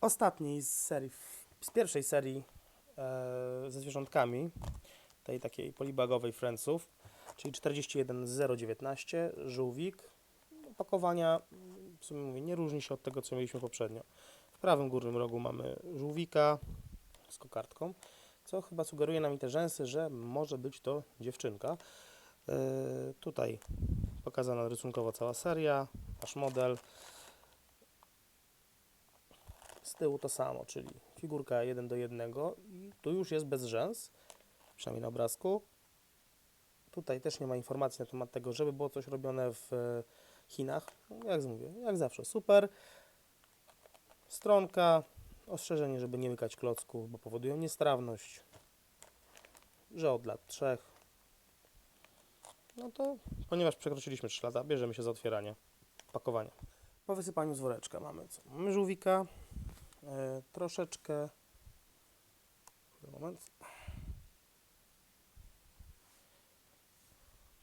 ostatniej z serii, z pierwszej serii e, ze zwierzątkami, tej takiej polibagowej Friendsów, czyli 41019, żółwik. Opakowania, w sumie mówię, nie różni się od tego, co mieliśmy poprzednio. W prawym górnym rogu mamy żółwika z kokardką, co chyba sugeruje nam te rzęsy, że może być to dziewczynka. E, tutaj pokazana rysunkowo cała seria, nasz model. Z tyłu to samo, czyli figurka 1 do 1 i tu już jest bez rzęs, przynajmniej na obrazku. Tutaj też nie ma informacji na temat tego, żeby było coś robione w e, Chinach. No, Jak mówię, jak zawsze, super. Stronka, ostrzeżenie, żeby nie łykać klocków, bo powodują niestrawność. Że od lat trzech. No to, ponieważ przekroczyliśmy 3 lata, bierzemy się za otwieranie pakowania. Po wysypaniu z woreczka mamy co? Mamy żółwika, troszeczkę. Moment.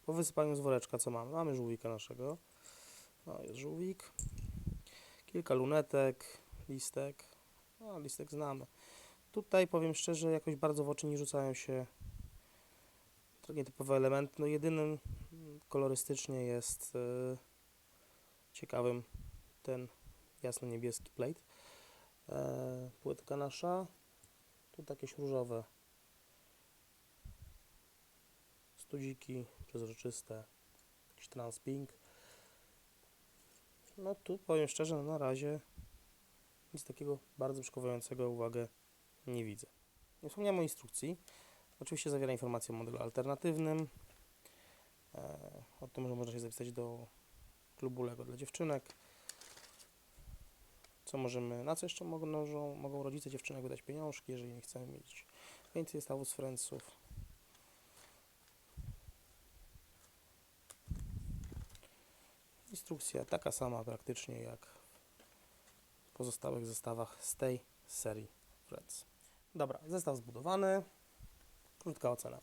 Po wysypaniu z woreczka co mamy? Mamy żółwika naszego. No, jest żółwik. Kilka lunetek, listek. No, listek znamy. Tutaj powiem szczerze, jakoś bardzo w oczy nie rzucają się nietypowe elementy. No jedynym mm, kolorystycznie jest e, ciekawym ten jasno-niebieski plate. E, płytka nasza. Tu jakieś różowe studziki przezroczyste, jakiś transping. No tu powiem szczerze, na razie nic takiego bardzo przykuwającego uwagę nie widzę. Nie wspomniałem o instrukcji. Oczywiście zawiera informacje o modelu alternatywnym, e, o tym, że można się zapisać do klubu Lego dla dziewczynek. Co możemy, na co jeszcze mogą, mogą, rodzice dziewczynek wydać pieniążki, jeżeli nie chcemy mieć więcej zestawów z Friendsów. Instrukcja taka sama praktycznie jak w pozostałych zestawach z tej serii Friends. Dobra, zestaw zbudowany. Krótka ocena.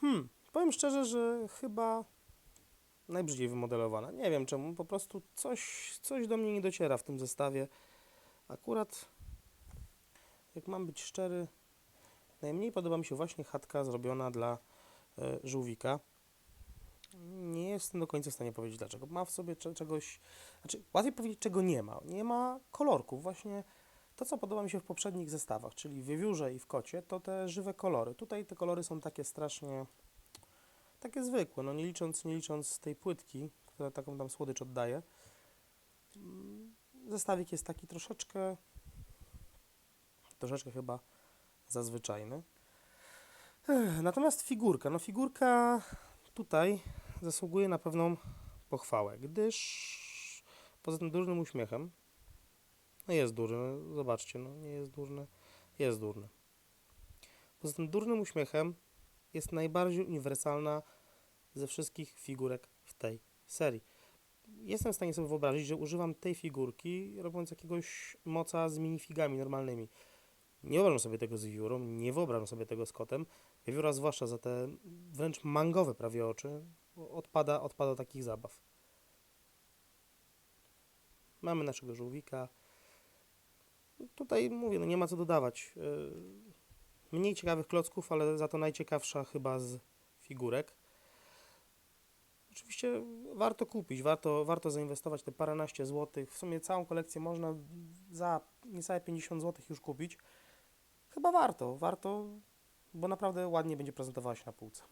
Hmm, powiem szczerze, że chyba najbrzydziej wymodelowana. Nie wiem czemu, po prostu coś, coś do mnie nie dociera w tym zestawie. Akurat, jak mam być szczery, najmniej podoba mi się właśnie chatka zrobiona dla e, żółwika. Nie jestem do końca w stanie powiedzieć dlaczego. Ma w sobie cze- czegoś, znaczy łatwiej powiedzieć czego nie ma. Nie ma kolorków. Właśnie to, co podoba mi się w poprzednich zestawach, czyli w wiewiórze i w kocie, to te żywe kolory. Tutaj te kolory są takie strasznie, takie zwykłe, no nie licząc, nie licząc tej płytki, która taką tam słodycz oddaje. Mm, Zestawik jest taki troszeczkę, troszeczkę chyba zazwyczajny. Natomiast figurka, no figurka tutaj zasługuje na pewną pochwałę, gdyż poza tym durnym uśmiechem, no jest durny, zobaczcie, no nie jest durny, jest durny. Poza tym durnym uśmiechem jest najbardziej uniwersalna ze wszystkich figurek w tej serii. Jestem w stanie sobie wyobrazić, że używam tej figurki robiąc jakiegoś moca z minifigami normalnymi. Nie wyobrażam sobie tego z wiewiórą, nie wyobrażam sobie tego z kotem. Wiewióra zwłaszcza za te wręcz mangowe prawie oczy odpada, odpada od takich zabaw. Mamy naszego żółwika. Tutaj mówię, no nie ma co dodawać. Yy, Mniej ciekawych klocków, ale za to najciekawsza chyba z figurek. Oczywiście warto kupić, warto, warto zainwestować te paręnaście złotych. W sumie całą kolekcję można za niecałe 50 złotych już kupić. Chyba warto, warto, bo naprawdę ładnie będzie prezentowała się na półce.